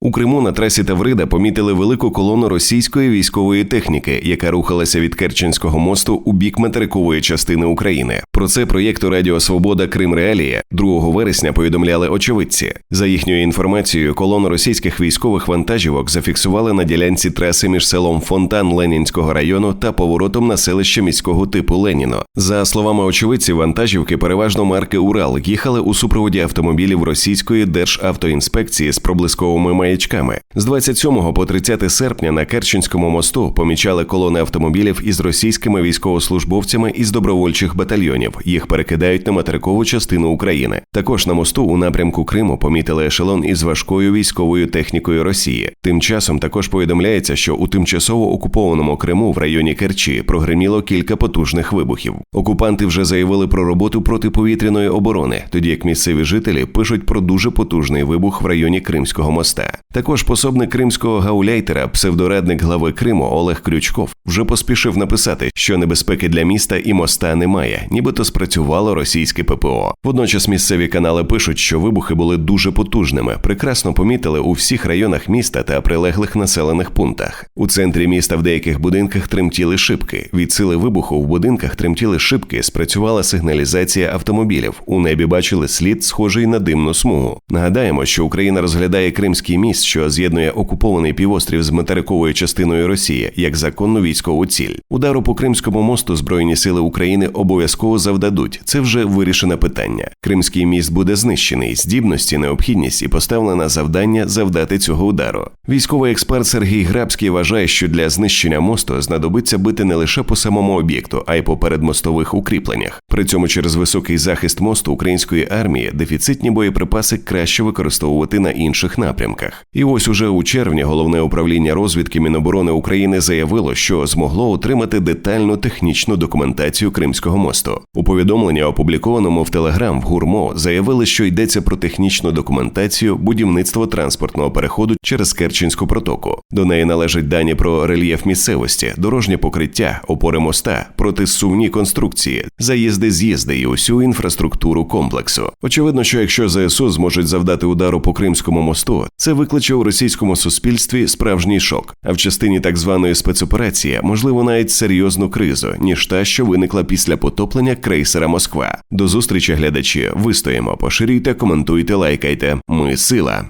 У Криму на трасі Таврида помітили велику колону російської військової техніки, яка рухалася від Керченського мосту у бік материкової частини України. Про це проєкту Радіо Свобода Крим Реалія 2 вересня повідомляли очевидці. За їхньою інформацією, колону російських військових вантажівок зафіксували на ділянці траси між селом Фонтан Ленінського району та поворотом на селище міського типу Леніно. За словами очевидців, вантажівки, переважно марки Урал, їхали у супроводі автомобілів російської державтоінспекції з проблисковими маячками. З 27 по 30 серпня на Керченському мосту помічали колони автомобілів із російськими військовослужбовцями із добровольчих батальйонів. Їх перекидають на материкову частину України. Також на мосту у напрямку Криму помітили ешелон із важкою військовою технікою Росії. Тим часом також повідомляється, що у тимчасово окупованому Криму в районі Керчі прогреміло кілька потужних вибухів. Окупанти вже заявили про роботу протиповітряної оборони, тоді як місцеві жителі пишуть про дуже потужний вибух в районі Кримського моста. Також пособник кримського гауляйтера, псевдорадник глави Криму Олег Крючков, вже поспішив написати, що небезпеки для міста і моста немає, нібито спрацювало російське ППО. Водночас місцеві канали пишуть, що вибухи були дуже потужними, прекрасно помітили у всіх районах міста та прилеглих населених пунктах. У центрі міста в деяких будинках тремтіли шибки. Від сили вибуху в будинках тремтіли шибки, спрацювала сигналізація автомобілів. У небі бачили слід, схожий на димну смугу. Нагадаємо, що Україна розглядає Кримський міст, що з'єднує окупований півострів з материковою частиною Росії як законну військову ціль. Удару по Кримському мосту Збройні сили України обов'язково завдадуть. Це вже вирішене питання. Кримський міст буде знищений, здібності, необхідність і поставлена завдання завдати цього удару. Військовий експерт Сергій Грабський вважає, що для знищення мосту знадобиться бити не лише по самому об'єкту, а й по передмостових укріпленнях. При цьому через високий захист мосту української армії дефіцитні боєприпаси краще використовувати на інших напрямках. І ось уже у червні головне управління розвідки Міноборони України заявило, що змогло отримати детальну технічну документацію Кримського мосту. У повідомленні, опублікованому в Телеграм в Гурмо, заявили, що йдеться про технічну документацію будівництва транспортного переходу через Керченську протоку. До неї належать дані про рельєф місцевості, дорожнє покриття, опори моста, протисувні конструкції, заїзди, з'їзди і усю інфраструктуру комплексу. Очевидно, що якщо ЗСУ зможуть завдати удару по Кримському мосту, це викличе у російському суспільстві справжній шок. А в частині так званої спецоперації можливо навіть серйозну кризу, ніж та, що виникла після потоплення крейсера Москва. До зустрічі, глядачі. Вистоїмо, поширюйте, коментуйте, лайкайте. Ми сила.